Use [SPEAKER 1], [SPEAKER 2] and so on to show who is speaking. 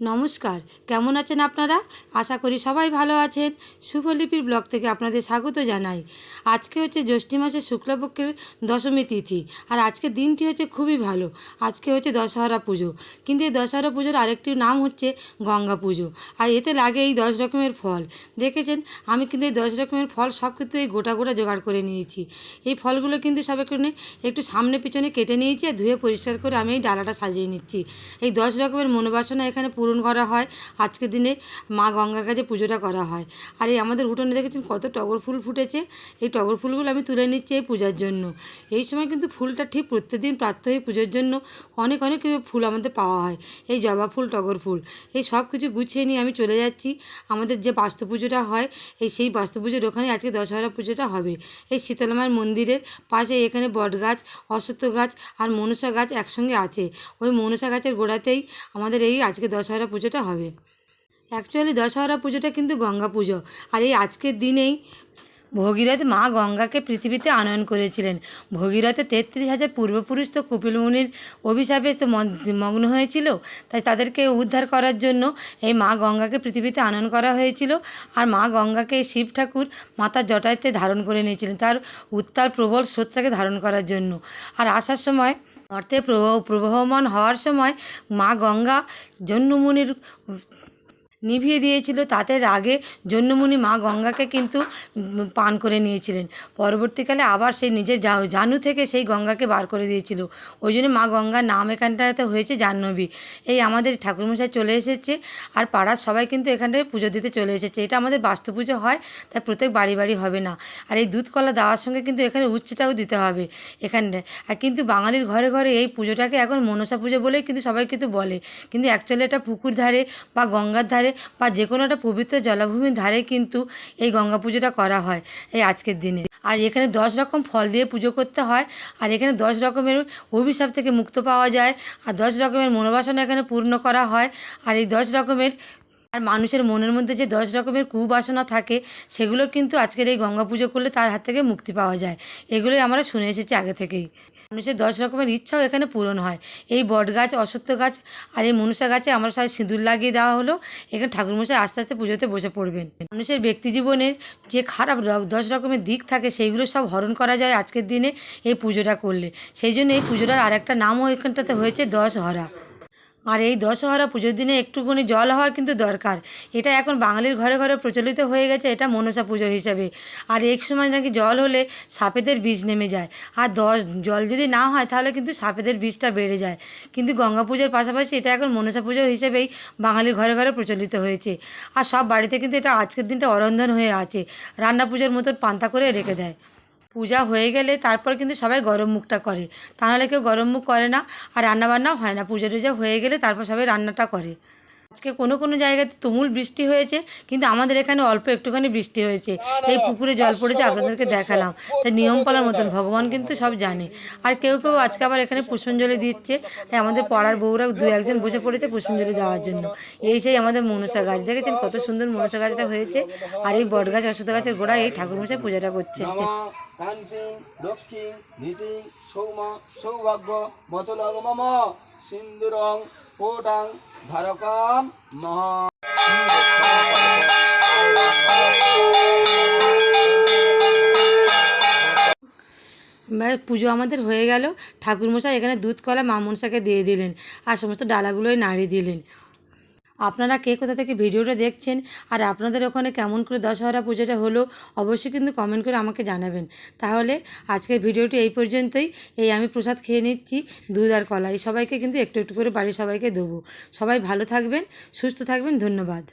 [SPEAKER 1] নমস্কার, কেমন আছেন আপনারা? আশা করি সবাই ভালো আছেন। শুভলিপির ব্লগ থেকে আপনাদের স্বাগত জানাই। আজকে হচ্ছে জ্যৈষ্ঠী মাসের শুক্লপক্ষের দশমী তিথি আর আজকের দিনটি হচ্ছে খুবই ভালো। আজকে হচ্ছে দশহরা পুজো। কিন্তু এই দশহরা পুজোর আরেকটি নাম হচ্ছে গঙ্গা পুজো। আর এতে লাগে এই দশ রকমের ফল। দেখেছেন? আমি কিন্তু এই দশ রকমের ফল সব কিন্তু এই গোটা গোটা জোগাড় করে নিয়েছি। এই ফলগুলো কিন্তু সব একটু একটু সামনে পিছনে কেটে নিয়েছি আর ধুয়ে পরিষ্কার করে আমি এই ডালাটা সাজিয়ে নিচ্ছি। এই দশ রকমের মনোবাসনা এখানে পূরণ করা হয়। আজকের দিনে মা গঙ্গার কাছে পুজোটা করা হয়। আর এই আমাদের উঠোনে দেখেছেন কত টগর ফুল ফুটেছে? এই টগর ফুলগুলো আমি তুলে নিচ্ছি এই পূজার জন্য। এই সময় কিন্তু ফুলটা ঠিক প্রত্যেকদিন প্রাত্যহিক পুজোর জন্য অনেক অনেক ফুল আমাদের পাওয়া হয়। এই জবা ফুল, টগর ফুল, এই সব কিছু গুছিয়ে নিয়ে আমি চলে যাচ্ছি। আমাদের যে বাস্তু পুজোটা হয়, এই সেই বাস্তু পুজোর ওখানে আজকে দশহরা পুজোটা হবে। এই শীতলামার মন্দিরের পাশে এখানে বট গাছ, অশ্বত্থ গাছ আর মনসা গাছ একসঙ্গে আছে। ওই মনসা গাছের গোড়াতেই আমাদের এই আজকে দশহরা পুজোটা হবে। অ্যাকচুয়ালি দশহরা পুজোটা কিন্তু গঙ্গা পুজো। আর এই আজকের দিনেই ভগীরথ মা গঙ্গাকে পৃথিবীতে আনয়ন করেছিলেন। ভগীরথে তেত্রিশ হাজার পূর্বপুরুষ তো কপিল মুনির অভিশাপে তো মগ্ন হয়েছিল। তাই তাদেরকে উদ্ধার করার জন্য এই মা গঙ্গাকে পৃথিবীতে আনয়ন করা হয়েছিল। আর মা গঙ্গাকে শিব ঠাকুর মাতার জটায়ুতে ধারণ করে নিয়েছিলেন। তার উত্তাল প্রবল স্রোতটাকে ধারণ করার জন্য। আর আসার সময় অর্থে প্রবাহ প্রবাহমান হওয়ার সময় মা গঙ্গা জন্মমুনির নিভিয়ে দিয়েছিল। তাতে রাগে জন্যমুনি মা গঙ্গাকে কিন্তু পান করে নিয়েছিলেন। পরবর্তীকালে আবার সেই নিজের জানু থেকে সেই গঙ্গাকে বার করে দিয়েছিল। ওই জন্য মা গঙ্গার নাম এখানটাতে হয়েছে জাহ্নবী। এই আমাদের ঠাকুরমশাই চলে এসেছে আর পাড়ার সবাই কিন্তু এখানটায় পুজো দিতে চলে এসেছে। এটা আমাদের বাস্তু পুজো হয়, তাই প্রত্যেক বাড়ি বাড়ি হবে না। আর এই দুধ কলা দেওয়ার সঙ্গে কিন্তু এখানে উচ্ছেটাও দিতে হবে এখানটায়। আর কিন্তু বাঙালির ঘরে ঘরে এই পুজোটাকে এখন মনসা পুজো বলেই কিন্তু সবাই কিন্তু বলে। কিন্তু অ্যাকচুয়ালি এটা পুকুর ধারে বা গঙ্গার ধারে বা যে কোনো একটা পবিত্র জলাভূমির ধারে কিন্তু এই গঙ্গা পুজোটা করা হয় এই আজকের দিনে। আর এখানে দশ রকম ফল দিয়ে পুজো করতে হয়। আর এখানে দশ রকমের অভিশাপ থেকে মুক্ত পাওয়া যায়। আর দশ রকমের মনোবাসনা এখানে পূর্ণ করা হয়। আর এই দশ রকমের আর মানুষের মনের মধ্যে যে দশ রকমের কুবাসনা থাকে, সেগুলো কিন্তু আজকের এই গঙ্গা পুজো করলে তার হাত থেকে মুক্তি পাওয়া যায়। এগুলোই আমরা শুনে এসেছি আগে থেকেই। মানুষের দশ রকমের ইচ্ছাও এখানে পূরণ হয়। এই বট গাছ অশ্বত্থ গাছ আর এই মনুষা গাছে আমরা সবাই সিঁদুর লাগিয়ে দেওয়া হলো। এখানে ঠাকুরমশাই আস্তে আস্তে পুজোতে বসে পড়বেন। মানুষের ব্যক্তি জীবনের যে খারাপ দশ রকমের দিক থাকে, সেইগুলো সব হরণ করা যায় আজকের দিনে এই পুজোটা করলে। সেই জন্য এই পুজোটার আরেকটা নামও এখানটাতে হয়েছে দশ হরা। আর এই দশহরা পুজোর দিনে একটুখানি জল হওয়ার কিন্তু দরকার। এটা এখন বাঙালির ঘরে ঘরে প্রচলিত হয়ে গেছে, এটা মনসা পুজো হিসাবে। আর এক সময় নাকি জল হলে সাপেদের বীজ নেমে যায়। আর দশ, জল যদি না হয় তাহলে কিন্তু সাপেদের বীজটা বেড়ে যায়। কিন্তু গঙ্গা পুজোর পাশাপাশি এটা এখন মনসা পুজো হিসেবেই বাঙালির ঘরে ঘরে প্রচলিত হয়েছে। আর সব বাড়িতে কিন্তু এটা আজকের দিনটা অরন্ধন হয়ে আছে। রান্না পুজোর মতন পান্তা করে রেখে দেয়। পূজা হয়ে গেলে তারপর কিন্তু সবাই গরম মুখটা করে। তা নাহলে কেউ গরম মুখ করে না আর রান্নাবান্নাও হয় না। পুজো টুজো হয়ে গেলে তারপর সবাই রান্নাটা করে। আজকে কোনো কোনো জায়গাতে তুমুল বৃষ্টি হয়েছে কিন্তু আমাদের এখানে অল্প একটুখানি বৃষ্টি হয়েছে। এই পুকুরে জল পড়েছে আপনাদেরকে দেখালাম। তাই নিয়ম পালার মতন ভগবান কিন্তু সব জানে। আর কেউ কেউ আজকে আবার এখানে পুষ্পাঞ্জলি দিচ্ছে আমাদের পাড়ার বউরা দু একজন বসে পড়েছে পুষ্পাঞ্জলি দেওয়ার জন্য। এই সেই আমাদের মনসা গাছ দেখেছেন কত সুন্দর মনসা গাছটা হয়েছে? আর এই বট গাছ অশ্বত্থ গাছের গোড়ায় এই ঠাকুরমশাই পূজাটা করছে
[SPEAKER 2] নম কান্তি লক্ষ্মী নীতি সৌম সৌভাগ্য মতলগ মম সিন্দুরং কোটাং ধারকাম মহ
[SPEAKER 1] পুজো আমাদের হয়ে গেল। ঠাকুরমশাই এখানে দুধ কলা, মা দিয়ে দিলেন আর সমস্ত ডালাগুলোই নাড়িয়ে দিলেন। আপনারা কে কোথা থেকে ভিডিওটা দেখছেন আর আপনাদের ওখানে কেমন করে দশহরা পুজোটা হলো, অবশ্যই কিন্তু কমেন্ট করে আমাকে জানাবেন। তাহলে আজকের ভিডিওটি এই পর্যন্তই। এই আমি প্রসাদ খেয়ে নিচ্ছি, দুধ আর কলাই। সবাইকে কিন্তু একটু একটু করে বাড়ির সবাইকে দেবো। সবাই ভালো থাকবেন, সুস্থ থাকবেন, ধন্যবাদ।